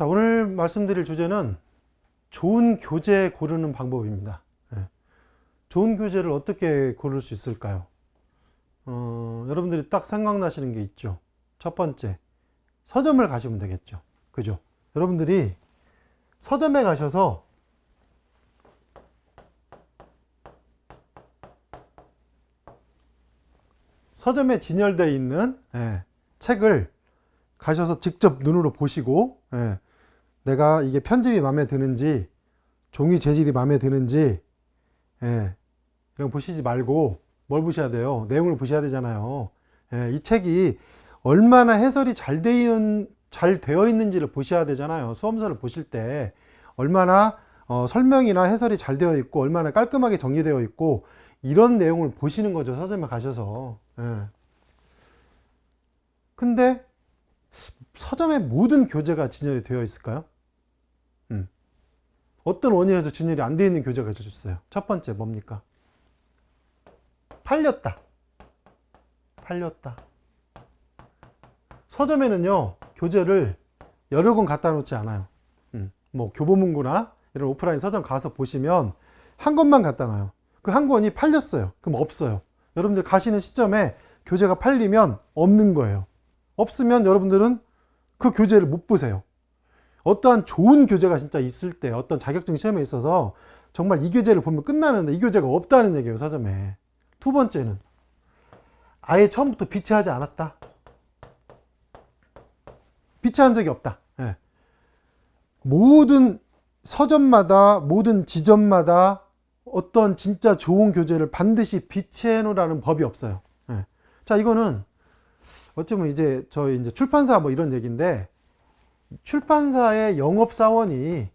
자, 오늘 말씀드릴 주제는 좋은 교재 고르는 방법입니다. 예. 좋은 교재를 어떻게 고를 수 있을까요? 어, 여러분들이 딱 생각나시는 게 있죠. 첫 번째, 서점을 가시면 되겠죠. 그죠? 여러분들이 서점에 가셔서 서점에 진열되어 있는 예, 책을 가셔서 직접 눈으로 보시고 예, 내가 이게 편집이 마음에 드는지 종이 재질이 마음에 드는지 예, 거 보시지 말고 뭘 보셔야 돼요? 내용을 보셔야 되잖아요. 예, 이 책이 얼마나 해설이 잘 되어, 잘 되어 있는지를 보셔야 되잖아요. 수험서를 보실 때 얼마나 어, 설명이나 해설이 잘 되어 있고 얼마나 깔끔하게 정리되어 있고 이런 내용을 보시는 거죠. 서점에 가셔서. 예. 근데 서점에 모든 교재가 진열이 되어 있을까요? 음. 어떤 원인에서 진열이 안 되어 있는 교재가 있었어요. 첫 번째 뭡니까? 팔렸다. 팔렸다. 서점에는요, 교재를 여러 권 갖다 놓지 않아요. 음, 뭐, 교보문고나 이런 오프라인 서점 가서 보시면 한 권만 갖다 놔요. 그 한 권이 팔렸어요. 그럼 없어요. 여러분들 가시는 시점에 교재가 팔리면 없는 거예요. 없으면 여러분들은 그 교재를 못 보세요. 어떠한 좋은 교재가 진짜 있을 때 어떤 자격증 시험에 있어서 정말 이 교재를 보면 끝나는데 이 교재가 없다는 얘기예요, 서점에. 두 번째는 아예 처음부터 비치하지 않았다. 비치한 적이 없다. 예. 모든 서점마다 모든 지점마다 어떤 진짜 좋은 교재를 반드시 비치해 놓으라는 법이 없어요. 예. 자, 이거는 어쩌면 이제 저희 이제 출판사 뭐 이런 얘기인데 출판사의 영업 사원이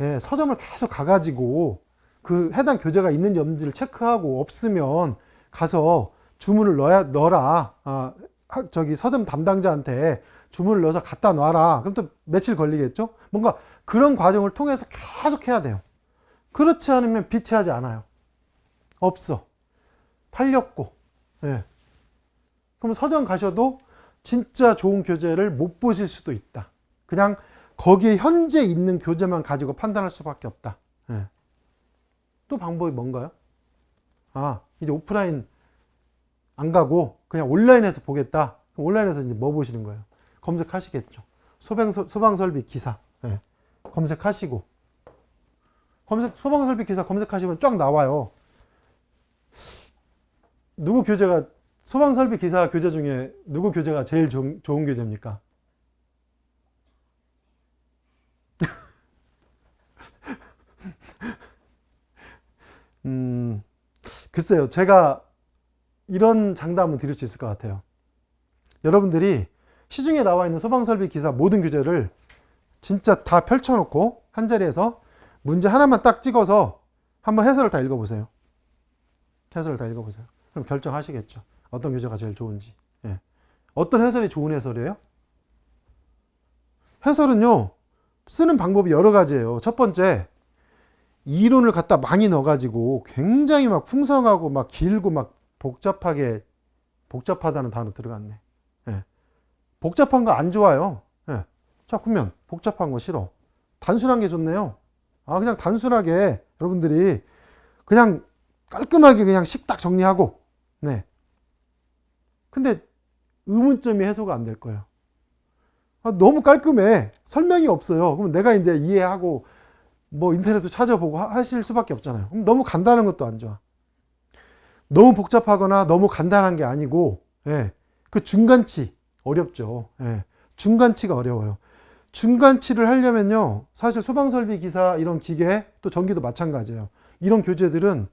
예, 서점을 계속 가가지고 그 해당 교재가 있는지 없는지를 체크하고 없으면 가서 주문을 넣어야 넣어라. 아, 하- 저기 서점 담당자한테 주문을 넣어서 갖다 놔라. 그럼 또 며칠 걸리겠죠? 뭔가 그런 과정을 통해서 계속 해야 돼요. 그렇지 않으면 비치하지 않아요. 없어. 팔렸고. 예. 그럼 서점 가셔도 진짜 좋은 교재를 못 보실 수도 있다. 그냥 거기에 현재 있는 교재만 가지고 판단할 수밖에 없다. 예. 또 방법이 뭔가요? 아, 이제 오프라인 안 가고 그냥 온라인에서 보겠다. 온라인에서 이제 뭐 보시는 거예요? 검색하시겠죠. 소방, 소방설비 기사. 예. 검색하시고. 검색, 소방설비 기사 검색하시면 쫙 나와요. 누구 교재가, 소방설비 기사 교재 중에 누구 교재가 제일 좋은, 좋은 교재입니까? 음, 글쎄요. 제가 이런 장담은 드릴 수 있을 것 같아요. 여러분들이 시중에 나와 있는 소방설비 기사 모든 교재를 진짜 다 펼쳐놓고 한 자리에서 문제 하나만 딱 찍어서 한번 해설을 다 읽어보세요. 해설을 다 읽어보세요. 그럼 결정하시겠죠. 어떤 교재가 제일 좋은지. 예. 어떤 해설이 좋은 해설이에요? 해설은요, 쓰는 방법이 여러 가지예요. 첫 번째, 이론을 갖다 많이 넣어가지고 굉장히 막 풍성하고 막 길고 막 복잡하게, 복잡하다는 단어 들어갔네. 예. 복잡한 거 안 좋아요. 예. 자, 그러면 복잡한 거 싫어. 단순한 게 좋네요. 아, 그냥 단순하게 여러분들이 그냥 깔끔하게 그냥 식딱 정리하고, 네. 근데 의문점이 해소가 안 될 거예요. 아, 너무 깔끔해. 설명이 없어요. 그럼 내가 이제 이해하고 뭐 인터넷도 찾아보고 하- 하실 수밖에 없잖아요. 그럼 너무 간단한 것도 안 좋아. 너무 복잡하거나 너무 간단한 게 아니고, 예. 그 중간치 어렵죠. 예. 중간치가 어려워요. 중간치를 하려면요, 사실 소방설비 기사 이런 기계 또 전기도 마찬가지예요. 이런 교재들은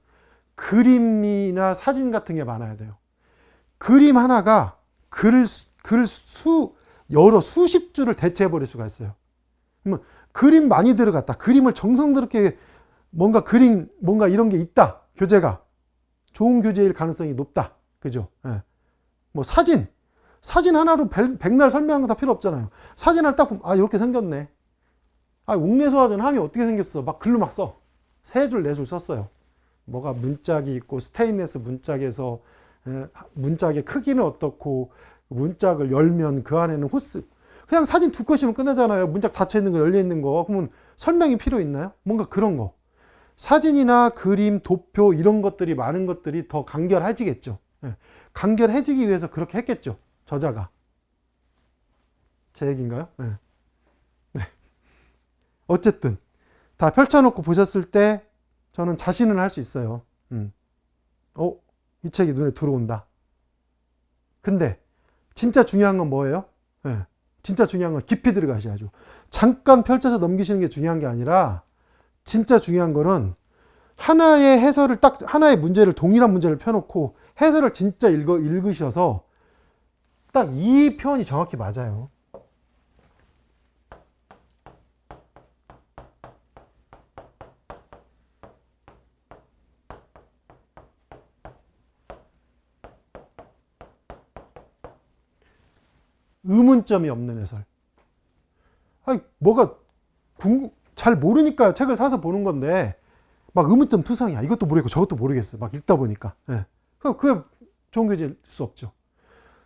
그림이나 사진 같은 게 많아야 돼요. 그림 하나가 글을 수- 글 수, 여러 수십 줄을 대체해 버릴 수가 있어요. 그러면 그림 많이 들어갔다. 그림을 정성스럽게 뭔가 그림, 뭔가 이런 게 있다. 교재가. 좋은 교재일 가능성이 높다. 그죠? 예. 뭐 사진. 사진 하나로 백- 백날 설명한 거다 필요 없잖아요. 사진 하나 딱 보면, 아, 이렇게 생겼네. 아, 옥내소화전 함이 어떻게 생겼어? 막 글로 막 써. 세 줄, 네 줄 썼어요. 뭐가 문짝이 있고, 스테인레스 문짝에서, 에, 문짝의 크기는 어떻고, 문짝을 열면 그 안에는 호스. 그냥 사진 두 컷이면 끝나잖아요. 문짝 닫혀 있는 거, 열려 있는 거. 그러면 설명이 필요 있나요? 뭔가 그런 거. 사진이나 그림, 도표 이런 것들이 많은 것들이 더 간결해지겠죠. 예. 간결해지기 위해서 그렇게 했겠죠. 저자가. 제 얘기인가요? 네. 네. 어쨌든 다 펼쳐놓고 보셨을 때 저는 자신은 할 수 있어요. 음. 어, 이 책이 눈에 들어온다. 근데 진짜 중요한 건 뭐예요? 네. 진짜 중요한 건 깊이 들어가셔야죠. 잠깐 펼쳐서 넘기시는 게 중요한 게 아니라 진짜 중요한 거는 하나의 해설을 딱 하나의 문제를 동일한 문제를 펴놓고 해설을 진짜 읽어 읽으셔서 딱 이 표현이 정확히 맞아요. 의문점이 없는 해설. 아니, 뭐가 궁금, 잘 모르니까 책을 사서 보는 건데, 막 의문점 투성이야. 이것도 모르겠고 저것도 모르겠어. 막 읽다 보니까. 예. 그, 그게 좋은 교재일 수 없죠.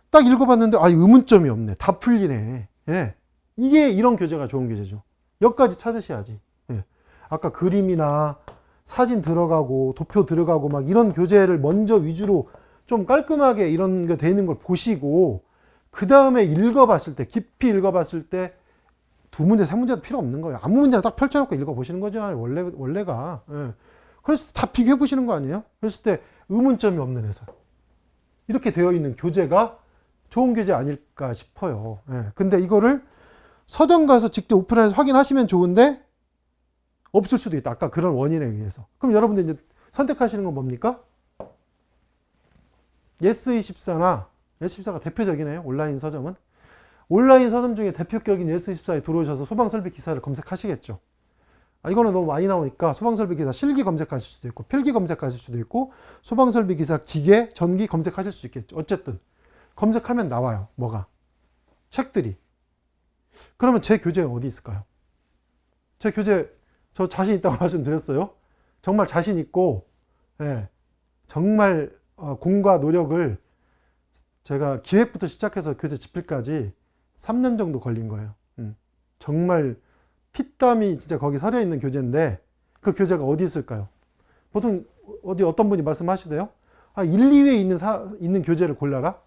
딱 읽어봤는데, 아, 의문점이 없네. 다 풀리네. 예. 이게 이런 교재가 좋은 교재죠. 여기까지 찾으셔야지. 예. 아까 그림이나 사진 들어가고 도표 들어가고 막 이런 교재를 먼저 위주로 좀 깔끔하게 이런 게돼 있는 걸 보시고 그 다음에 읽어봤을 때 깊이 읽어봤을 때 두 문제 세 문제도 필요 없는 거예요. 아무 문제나 딱 펼쳐놓고 읽어보시는 거잖아요. 원래 원래가. 예. 그래서 다 비교해 보시는 거 아니에요? 그랬을 때 의문점이 없는 해설. 이렇게 되어 있는 교재가 좋은 교재 아닐까 싶어요. 예. 근데 이거를 서점 가서 직접 오픈해서 확인하시면 좋은데 없을 수도 있다. 아까 그런 원인에 의해서. 그럼 여러분들 이제 선택하시는 건 뭡니까? 예스24나 예스24가 대표적이네요. 온라인 서점은. 온라인 서점 중에 대표격인 예스24에 들어오셔서 소방설비 기사를 검색하시겠죠. 아, 이거는 너무 많이 나오니까 소방설비 기사 실기 검색하실 수도 있고 필기 검색하실 수도 있고 소방설비 기사 기계, 전기 검색하실 수 있겠죠. 어쨌든 검색하면 나와요. 뭐가? 책들이. 그러면 제 교재는 어디 있을까요? 제 교재 저 자신 있다고 말씀드렸어요. 정말 자신 있고 예, 정말 어, 공과 노력을 제가 기획부터 시작해서 교재 집필까지 3년 정도 걸린 거예요. 음. 정말 피땀이 진짜 거기 서려 있는 교재인데 그 교재가 어디 있을까요? 보통 어디 어떤 분이 말씀하시대요? 아, 1, 2위에 있는 사, 있는 교재를 골라라?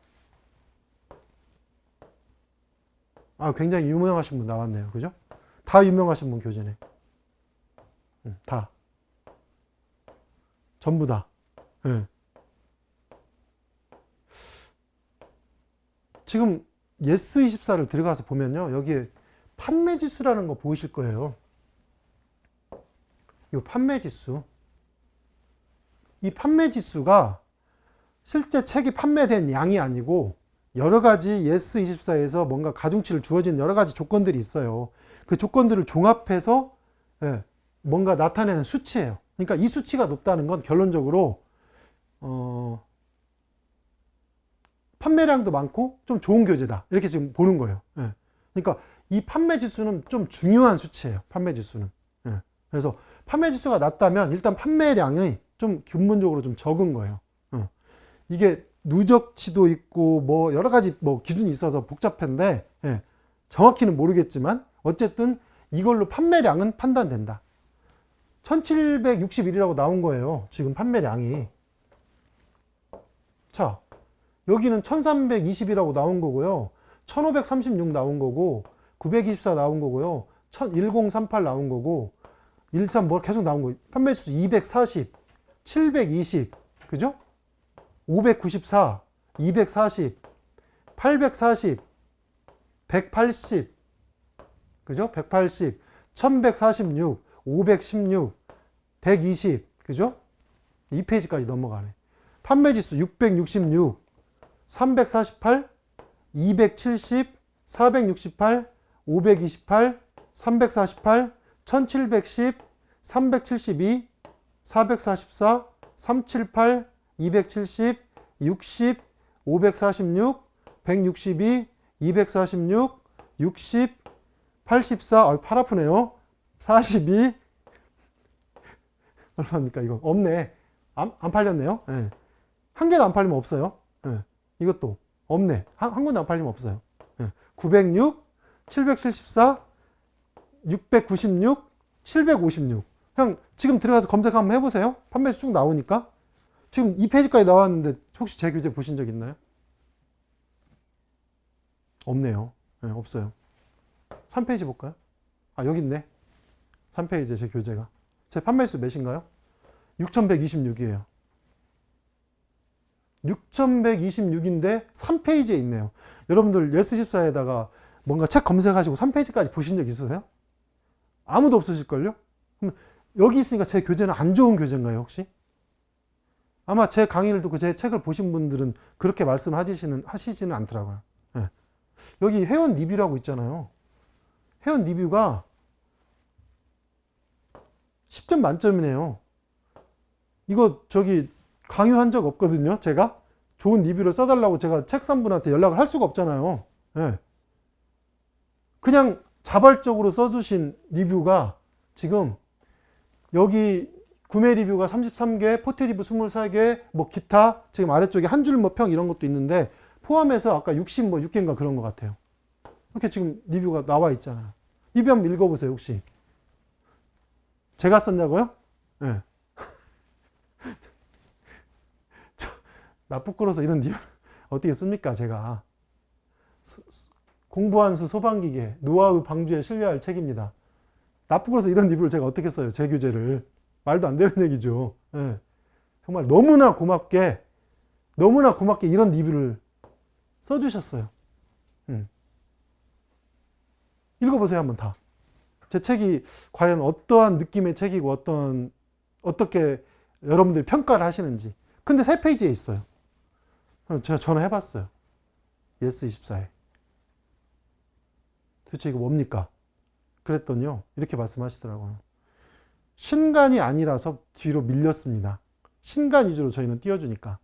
아, 굉장히 유명하신 분 나왔네요. 그죠? 다 유명하신 분 교재네. 음, 다. 전부 다. 예. 지금 예스24를 들어가서 보면요. 여기에 판매 지수라는 거 보이실 거예요. 이 판매 지수. 이 판매 지수가 실제 책이 판매된 양이 아니고 여러 가지 예스24에서 뭔가 가중치를 주어진 여러 가지 조건들이 있어요. 그 조건들을 종합해서 예, 뭔가 나타내는 수치예요. 그러니까 이 수치가 높다는 건 결론적으로 어, 판매량도 많고 좀 좋은 교재다. 이렇게 지금 보는 거예요. 예. 그러니까 이 판매 지수는 좀 중요한 수치예요. 판매 지수는. 예. 그래서 판매 지수가 낮다면 일단 판매량이 좀 근본적으로 좀 적은 거예요. 어. 이게 누적치도 있고 뭐 여러 가지 뭐 기준이 있어서 복잡한데 예. 정확히는 모르겠지만 어쨌든 이걸로 판매량은 판단된다. 1761이라고 나온 거예요. 지금 판매량이. 자, 여기는 1320이라고 나온 거고요. 1536 나온 거고, 924 나온 거고요. 1038 나온 거고, 13 뭐 계속 나온 거예요. 판매 수 240, 720, 그죠? 594, 240, 840, 180, 그죠? 180, 1146, 516, 120, 그죠? 2페이지까지 넘어가네. 판매 지수 666, 348, 270, 468, 528, 348, 1710, 372, 444, 378, 270, 60, 546, 162, 246, 60, 84, 아, 팔 아프네요. 42, 얼마입니까, 이거? 없네. 안, 안 팔렸네요. 예. 한 개도 안 팔리면 없어요. 예. 이것도 없네. 한, 한 군데 안 팔리면 없어요. 예. 906, 774, 696, 756. 그냥 지금 들어가서 검색 한번 해보세요. 판매수 쭉 나오니까. 지금 이 페이지까지 나왔는데 혹시 제 교재 보신 적 있나요? 없네요. 네, 없어요. 3페이지 볼까요? 아, 여기 있네. 3페이지에 제 교재가. 제 판매수 몇인가요? 6126이에요. 6126인데 3페이지에 있네요. 여러분들 예스14에다가 뭔가 책 검색하시고 3페이지까지 보신 적 있으세요? 아무도 없으실걸요? 그럼 여기 있으니까 제 교재는 안 좋은 교재인가요, 혹시? 아마 제 강의를 듣고 제 책을 보신 분들은 그렇게 말씀하시지는 하시지는 않더라고요. 예. 여기 회원 리뷰라고 있잖아요. 회원 리뷰가 10점 만점이네요. 이거 저기 강요한 적 없거든요. 제가 좋은 리뷰를 써달라고 제가 책산분한테 연락을 할 수가 없잖아요. 예. 그냥 자발적으로 써주신 리뷰가 지금 여기 구매 리뷰가 33개, 포트 리뷰 23개, 뭐 기타 지금 아래쪽에 한 줄 뭐 평 이런 것도 있는데 포함해서 아까 60 뭐 6개인가 그런 것 같아요. 이렇게 지금 리뷰가 나와 있잖아요. 리뷰 한번 읽어보세요 혹시. 제가 썼냐고요? 예. 네. 나 부끄러워서 이런 리뷰 어떻게 씁니까 제가. 공부한 수 소방기계 노하우 방주에 신뢰할 책입니다. 나 부끄러워서 이런 리뷰를 제가 어떻게 써요 제 교재를. 말도 안 되는 얘기죠. 예. 정말 너무나 고맙게, 너무나 고맙게 이런 리뷰를 써주셨어요. 음. 읽어보세요, 한번 다. 제 책이 과연 어떠한 느낌의 책이고 어떤, 어떻게 여러분들이 평가를 하시는지. 근데 세 페이지에 있어요. 제가 전화해봤어요. 예스24에. 도대체 이거 뭡니까? 그랬더니요, 이렇게 말씀하시더라고요. 신간이 아니라서 뒤로 밀렸습니다. 신간 위주로 저희는 띄워주니까.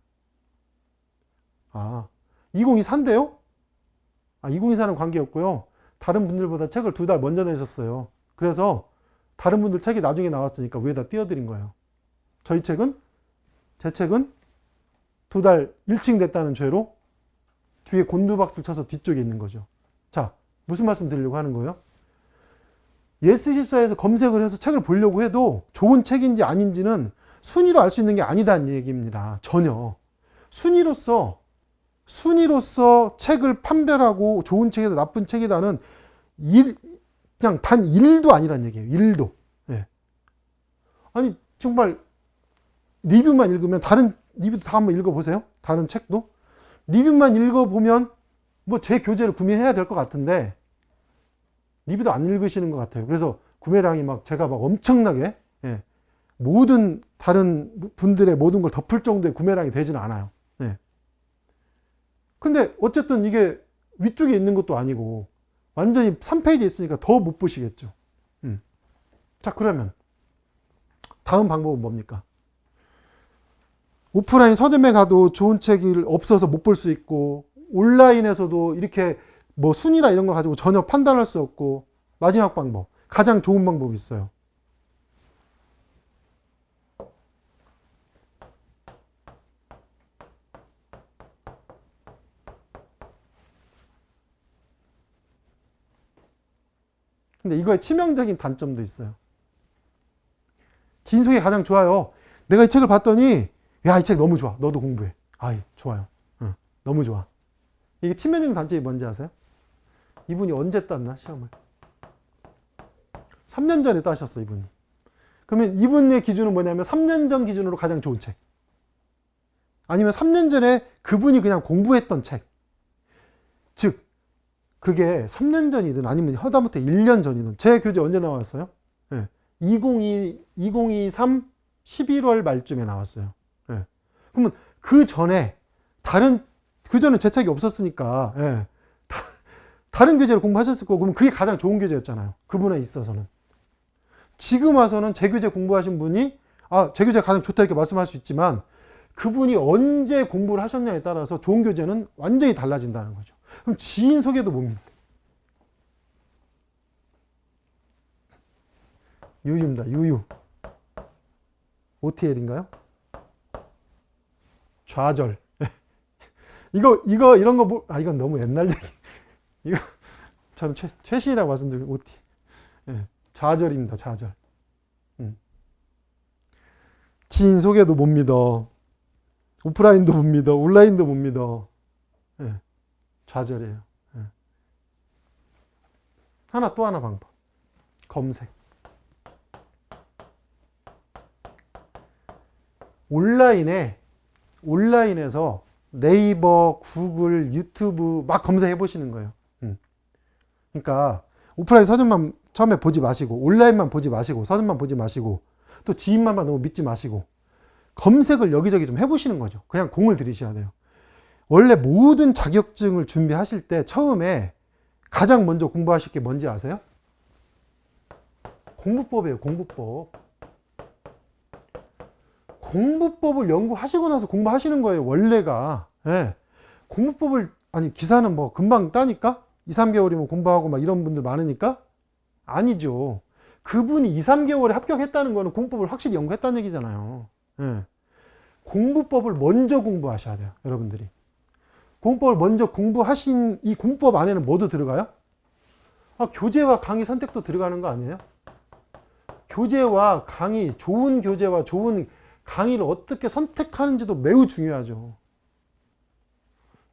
아, 2024인데요? 아, 2024는 관계없고요. 다른 분들보다 책을 두 달 먼저 내셨어요. 그래서 다른 분들 책이 나중에 나왔으니까 위에다 띄워드린 거예요. 저희 책은, 제 책은 두 달 일찍 냈다는 죄로 뒤에 곤두박질 쳐서 뒤쪽에 있는 거죠. 자, 무슨 말씀 드리려고 하는 거예요? 예스14에서 검색을 해서 책을 보려고 해도 좋은 책인지 아닌지는 순위로 알 수 있는 게 아니다는 얘기입니다. 전혀. 순위로서, 순위로서 책을 판별하고 좋은 책이다, 나쁜 책이다는 일, 그냥 단 1도 아니란 얘기예요. 1도. 예. 아니, 정말 리뷰만 읽으면 다른 리뷰도 다 한번 읽어보세요. 다른 책도. 리뷰만 읽어보면 뭐 제 교재를 구매해야 될 것 같은데 리뷰도 안 읽으시는 것 같아요. 그래서 구매량이 막 제가 막 엄청나게 예, 모든 다른 분들의 모든 걸 덮을 정도의 구매량이 되지는 않아요. 예. 근데 어쨌든 이게 위쪽에 있는 것도 아니고 완전히 3페이지에 있으니까 더 못 보시겠죠. 음. 자, 그러면 다음 방법은 뭡니까? 오프라인 서점에 가도 좋은 책이 없어서 못 볼 수 있고 온라인에서도 이렇게 뭐 순위나 이런 거 가지고 전혀 판단할 수 없고 마지막 방법 가장 좋은 방법이 있어요. 근데 이거에 치명적인 단점도 있어요. 진속이 가장 좋아요. 내가 이 책을 봤더니 야 이 책 너무 좋아. 너도 공부해. 아이 좋아요. 응, 너무 좋아. 이게 치명적인 단점이 뭔지 아세요? 이분이 언제 땄나 시험을? 3년 전에 따셨어 이분이. 그러면 이분의 기준은 뭐냐면 3년 전 기준으로 가장 좋은 책. 아니면 3년 전에 그분이 그냥 공부했던 책. 즉 그게 3년 전이든 아니면 허다못해 1년 전이든 제 교재 언제 나왔어요? 네. 2022, 2023 11월 말쯤에 나왔어요. 네. 그러면 그 전에 다른 그 전에 제 책이 없었으니까 네. 다른 교재를 공부하셨을 거고 그러면 그게 가장 좋은 교재였잖아요. 그분에 있어서는. 지금 와서는 제 교재 공부하신 분이 아, 제 교재가 가장 좋다 이렇게 말씀할 수 있지만 그분이 언제 공부를 하셨냐에 따라서 좋은 교재는 완전히 달라진다는 거죠. 그럼 지인 소개도 뭡니까? 유유입니다. 유유. OTL인가요? 좌절. 이거 이거 이런 거 뭐, 아 이건 너무 옛날 얘기. 이거 저는 최, 최신이라고 말씀드리고 OT. 예, 좌절입니다. 좌절. 음. 지인 소개도 못 믿어. 오프라인도 못 믿어. 온라인도 못 믿어. 예, 좌절이에요. 예. 하나 또 하나 방법. 검색. 온라인에 온라인에서 네이버, 구글, 유튜브 막 검색해 보시는 거예요. 음. 그러니까 오프라인 서점만 처음에 보지 마시고 온라인만 보지 마시고 서점만 보지 마시고 또 지인만만 너무 믿지 마시고 검색을 여기저기 좀 해보시는 거죠. 그냥 공을 들이셔야 돼요. 원래 모든 자격증을 준비하실 때 처음에 가장 먼저 공부하실 게 뭔지 아세요? 공부법이에요. 공부법. 공부법을 연구하시고 나서 공부하시는 거예요. 원래가. 예. 공부법을 아니 기사는 뭐 금방 따니까 2, 3개월이면 공부하고 막 이런 분들 많으니까 아니죠. 그분이 2, 3개월에 합격했다는 거는 공부법을 확실히 연구했다는 얘기잖아요. 예. 공부법을 먼저 공부하셔야 돼요. 여러분들이. 공부법을 먼저 공부하신 이 공부법 안에는 뭐도 들어가요? 아, 교재와 강의 선택도 들어가는 거 아니에요? 교재와 강의, 좋은 교재와 좋은 강의를 어떻게 선택하는지도 매우 중요하죠.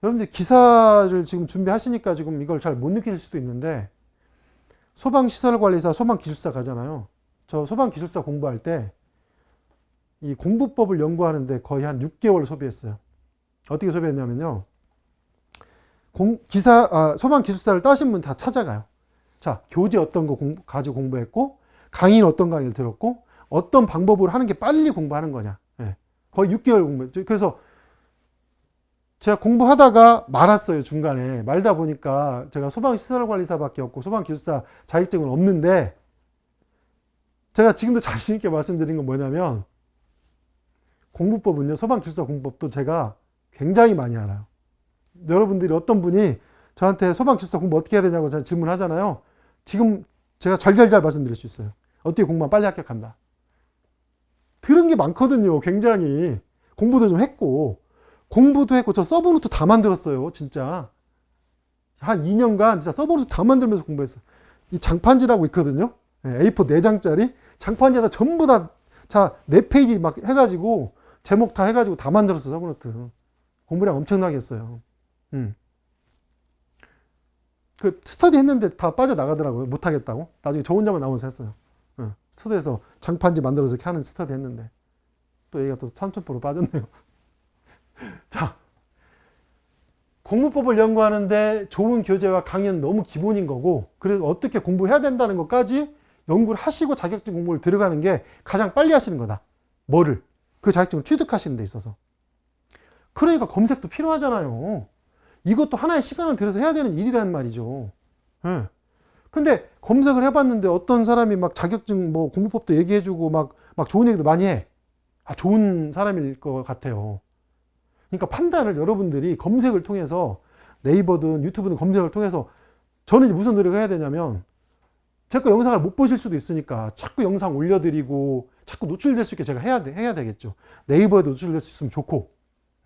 여러분들 기사를 지금 준비하시니까 지금 이걸 잘 못 느낄 수도 있는데 소방시설관리사, 소방기술사 가잖아요. 저 소방기술사 공부할 때 이 공부법을 연구하는데 거의 한 6개월 소비했어요. 어떻게 소비했냐면요. 공, 기사, 아, 소방기술사를 따신 분 다 찾아가요. 자, 교재 어떤 거 공, 가지고 공부했고, 강의는 어떤 강의를 들었고, 어떤 방법으로 하는 게 빨리 공부하는 거냐. 예. 거의 6개월 공부했죠. 그래서 제가 공부하다가 말았어요, 중간에. 말다 보니까 제가 소방시설관리사밖에 없고 소방기술사 자격증은 없는데 제가 지금도 자신있게 말씀드린 건 뭐냐면 공부법은요, 소방기술사 공부법도 제가 굉장히 많이 알아요. 여러분들이 어떤 분이 저한테 소방기술사 공부 어떻게 해야 되냐고 질문하잖아요. 지금 제가 잘잘잘 말씀드릴 수 있어요. 어떻게 공부하면 빨리 합격한다. 들은 게 많거든요. 굉장히. 공부도 좀 했고, 공부도 했고, 저 서브노트 다 만들었어요. 진짜. 한 2년간 진짜 서브노트 다 만들면서 공부했어요. 이 장판지라고 있거든요. A4 4장짜리. 장판지에다 전부 다, 자, 4페이지 막 해가지고, 제목 다 해가지고 다 만들었어요. 서브노트. 공부량 엄청나게 했어요. 음. 그 스터디 했는데 다 빠져나가더라고요. 못하겠다고. 나중에 저 혼자만 나오면서 했어요. 응. 스터디에서 장판지 만들어서 이렇게 하는 스터디 했는데 또 얘가 또 3000% 빠졌네요. 자, 공부법을 연구하는데 좋은 교재와 강의는 너무 기본인 거고 그래서 어떻게 공부해야 된다는 것까지 연구를 하시고 자격증 공부를 들어가는 게 가장 빨리 하시는 거다. 뭐를? 그 자격증을 취득하시는 데 있어서. 그러니까 검색도 필요하잖아요. 이것도 하나의 시간을 들여서 해야 되는 일이라는 말이죠. 예. 근데 검색을 해봤는데 어떤 사람이 막 자격증 뭐 공부법도 얘기해주고 막, 막 좋은 얘기도 많이 해. 아, 좋은 사람일 것 같아요. 그러니까 판단을 여러분들이 검색을 통해서 네이버든 유튜브든 검색을 통해서 저는 이제 무슨 노력을 해야 되냐면 제 거 영상을 못 보실 수도 있으니까 자꾸 영상 올려드리고 자꾸 노출될 수 있게 제가 해야, 돼, 해야 되겠죠. 네이버에도 노출될 수 있으면 좋고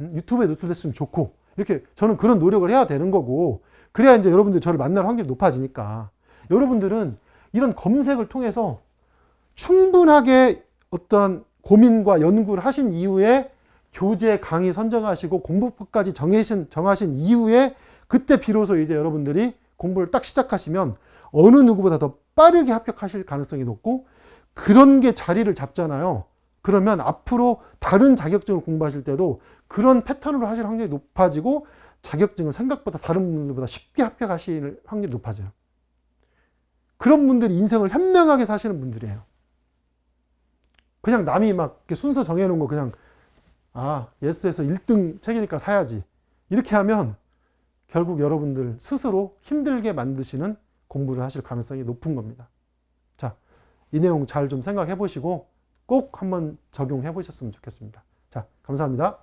음? 유튜브에 노출됐으면 좋고 이렇게 저는 그런 노력을 해야 되는 거고 그래야 이제 여러분들이 저를 만날 확률이 높아지니까 여러분들은 이런 검색을 통해서 충분하게 어떤 고민과 연구를 하신 이후에 교재 강의 선정하시고 공부법까지 정하신, 정하신 이후에 그때 비로소 이제 여러분들이 공부를 딱 시작하시면 어느 누구보다 더 빠르게 합격하실 가능성이 높고 그런 게 자리를 잡잖아요. 그러면 앞으로 다른 자격증을 공부하실 때도 그런 패턴으로 하실 확률이 높아지고 자격증을 생각보다 다른 분들보다 쉽게 합격하실 확률이 높아져요. 그런 분들이 인생을 현명하게 사시는 분들이에요. 그냥 남이 막 순서 정해놓은 거 그냥 아 예스에서 1등 책이니까 사야지 이렇게 하면 결국 여러분들 스스로 힘들게 만드시는 공부를 하실 가능성이 높은 겁니다. 자, 이 내용 잘 좀 생각해 보시고 꼭 한번 적용해 보셨으면 좋겠습니다. 자, 감사합니다.